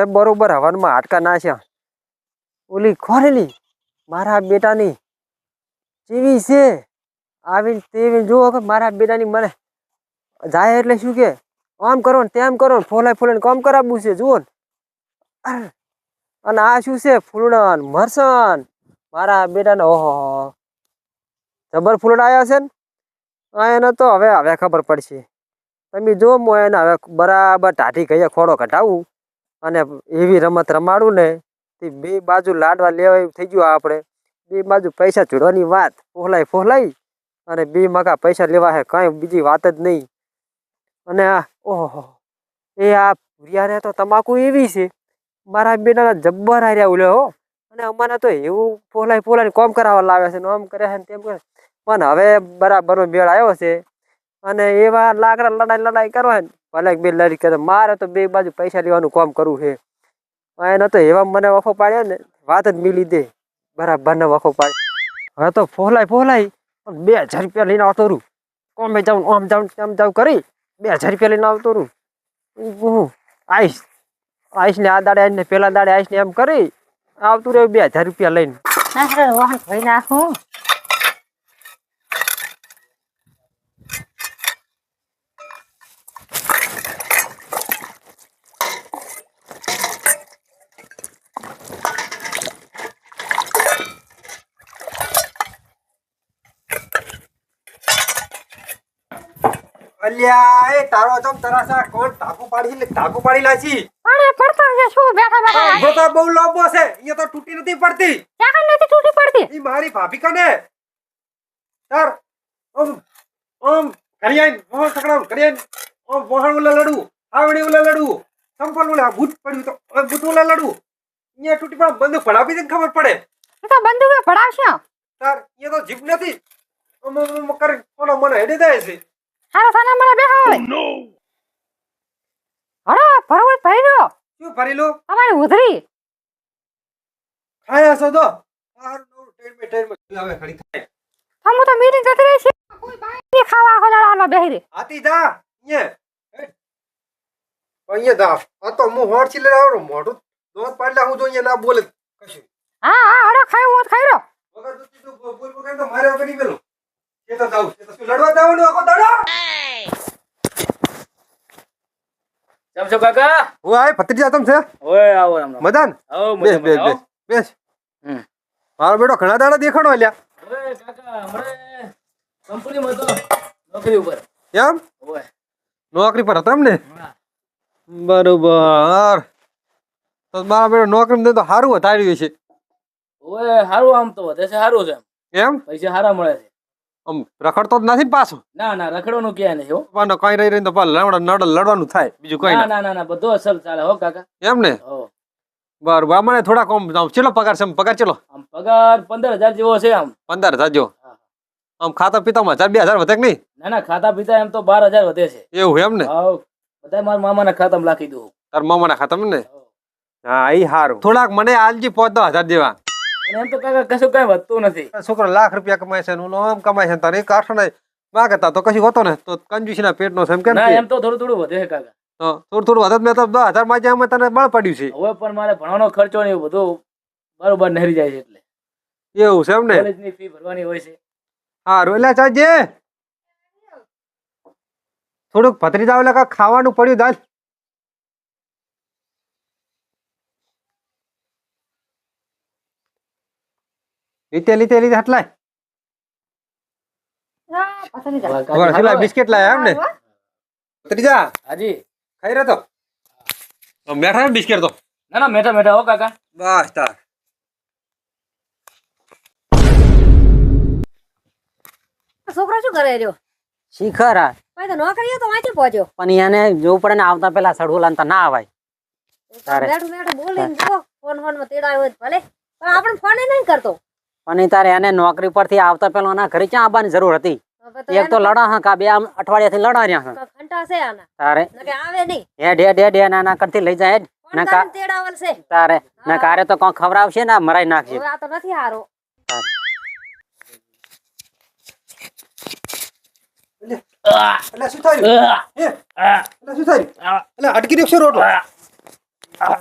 હવે બરોબર હવનમાં ના છે ઓલી ખોરેલી, મારા બેટાની જેવી છે. આવીને તેવી જુઓ કે મારા બેટાની મને જાય એટલે શું કે? આમ કરો ને તેમ કરો ને ફોલાય ફોલાઈને કામ કરાવવું છે, જુઓ ને. અને આ શું છે? ફૂલણ મરસન મારા બેટાને ઓહો જબર ફૂલણ આવ્યા છે ને? એને તો હવે હવે ખબર પડશે. તમે જો મો એને હવે બરાબર ટાઢી કહીએ, ખોડો કઢાવું. અને એવી રમત રમાડું ને, તે બે બાજુ લાડવા લેવા થઈ ગયું આપણે. બે બાજુ પૈસા ચૂડવાની વાત ફોલાઈ ફોલાઈ અને બે મગા પૈસા લેવા હે, કાંઈ બીજી વાત જ નહીં. અને આ ઓહો એ આ ભૂરિયાને તો તમાકુ એવી છે. મારા બેટાના જબ્બર હાર્યા ઉલે હો. અને અમારે તો એવું ફોલાઈ ફોલાઈને કોમ કરાવવા લાવે છે આમ કરે છે તેમ કરે. પણ હવે બરાબરનો મેળ આવ્યો છે. અને એવા લાકડા લડાઈ લડાઈ કરવા ભલે બે લડી કરે. મારે તો બે બાજુ પૈસા લેવાનું કામ કરવું છે. એને તો એવા મને વખો પાડ્યા ને, વાત જ મિલી દે. બરાબરને વખો પાડ્યો હવે તો ફોલાય ફોલાય. પણ બે હજાર રૂપિયા લઈને આવતો રહું. કોમે જાઉં, આમ જાઉં, તેમ જાઉં કરી, બે હજાર રૂપિયા લઈને આવતો રહું. હું આઈશ આઈશ ને આ દાડે આવીને પેલા દાડે આઈશ ને એમ કરી, આવતું રહ્યું બે હજાર રૂપિયા લઈને. વાહન ધોઈ નાખું. અલ્યા એ તારો ચમ તરાસા કોણ ટાકુ પાડી લે ટાકુ પાડી લાચી પડતા છે શું બેઠા બેઠા ઊભો તો બહુ લાંબો છે એ તો તૂટી નથી પડતી. નથી તૂટી પડતી? ઈ મારી ભાભી કને? તાર ઓમ ઓમ મોહન સકડાવ કરિયાન ઓમ મોહન ઉલા લડુ આવડી ઉલા લડુ સંપલ ઉલા ભૂત પડ્યું તો ભૂત ઉલા લડુ અહીંયા તૂટી પણ બંદૂક પડાવી દે ખબર પડે. એ તો બંદૂકે પડાવશે તાર એ તો જીભ નથી. ઓમ ઓમ ઓમ કરી મને હેડી દે છે. હારો સાના હોય નો અરે ભરવું ભરી દો શું ભરી લો અમારી ઉધરી. ખાય છો તો? સારું નો ટેન મે ટેન મે હવે ખડી થાય. હમ તો મીટિંગ જતી રહી છે. કોઈ બાઈ ખાવા આખો દાડો હાલો બેહી રે. આતી જા હેડ. અહીંયા જા. આ તો હું હોડ છી આવ્યો મોઢું દોત પાડલા હું તો અહીંયા ના બોલે. કશું. હા હા હડો ખાય હું ખાઈ રહ્યો. વગર દૂધથી તું બોલ બોલ તો મારે વગર નહીં પેલું એ તો જાવ એ તો લડવા જાવ જવાનું આખો દાડો કેમ છો કાકા? હું આય ભત્રીજા તમ છે? ઓય આવો રામ રામ. મદન આવો બેસ બેસ બેસ બેસ. હમ. મારો બેટો ઘણા દાડા દેખાણો અલ્યા ઓય કાકા હમણે કંપનીમાં તો નોકરી ઉપર. એમ ઓય. નોકરી પર હતા ને? બરોબર. તો મારા બેટો નોકરી તો સારું વધાર્યું છે ઓય સારું આમ તો વધે છે સારું છે. એમ. પૈસા સારા મળે છે. આમ રખડતો જ નથી પાછો? ના ના રખડવાનું ક્યાં નહીં હો. પણ કઈ રહી રહીને તો પાછું લડવા નડ લડવાનું થાય બીજું કઈ ના ના. ના ના ના અસલ ચાલે હો કાકા. એમ ને? હો. બરોબર આ મને થોડા કોમ ચેલો પગાર છે પગાર ચેલો? આમ પગાર પંદર હજાર જેવો છે આમ. પંદર હજાર જો આમ ખાતા પીતામાં હજાર બે હજાર વધે કે નહીં? ના ના ખાતા પીતા એમ તો બાર હજાર વધે છે. એવું એમ ને? હાવ બધા મારા મામાના ખાતામાં લખી દઉં. તાર મામાના ખાતામાં ને? હા એ સારું થોડાક મને આલજી પાંચ દસ હજાર જેવા. અને એમ તો કાકા કશું કઈ વધતું નથી. છોકરો લાખ રૂપિયા કમાય છે ઓલો આમ કમાય છે તારે એક આઠ ને માગતા તો કશું હોતો ને તો કંજુસી છે એમ કેમ એમ તો થોડું થોડું વધે કાકા. થોડું થોડું વધત મેં તો દસ હજારમાં જ્યાં તને બળ પડ્યું છે. હવે પણ મારે ભણવાનો ખર્ચો ને બધું બરોબર નહરી જાય છે એટલે. એવું છે એમ ને? કોલેજની ફી ભરવાની હોય છે. હા એટલે ચાલજે. થોડુંક ભત્રીજા કાંઈક ખાવાનું પડ્યું દાલ. લીતે લીતે લીતે હટલાય હા, પસંદ જા. હવે હવે કાકા પેલા બિસ્કિટ લાયા એમ ને ભત્રીજા હાજી ખાઈ રહ્યો તો બેઠા ને બિસ્કિટ તો ના ના મેઠા મેઠા હો કાકા બસ તાર છોકરો શું કરે રહ્યો શિખર આ. ભાઈ તો નોકરીએ તો વાંચી પહોંચ્યો પણ એને જોવું પડે ને આવતા પેલા સડોલા તો ના આવાય તારે. બેઠું બેઠું બોલીને જો ફોન ફોનમાં તેડાયો હોય તો ભલે પણ આપણે ફોન નહીં કરતો પણ ઈ તારે એને નોકરી પરથી આવતા પેલા એના ઘરે ક્યાં આવવાની જરૂર હતી? હવે તો એક તો લડા હા કા બે આમ અઠવાડિયાથી લડા રહ્યા હા. એનો ઘંટા છે આના. તારે નકે આવે નહીં. હેડ હેડ હેડ એના ના કરતી લઈ જાય હેડ. ફોન ના કા- કરીને તેડાવલ છે? તારે ને કારે તો કોણ ખવડાવશે ને મરાઈ નાખશે. હવે આ તો નથી હારો. આ, એટલે શું થયું? આ, હે? આ, એટલે શું થયું? આ, એટલે અટકી રહ્યો છે રોટલો. આ. આ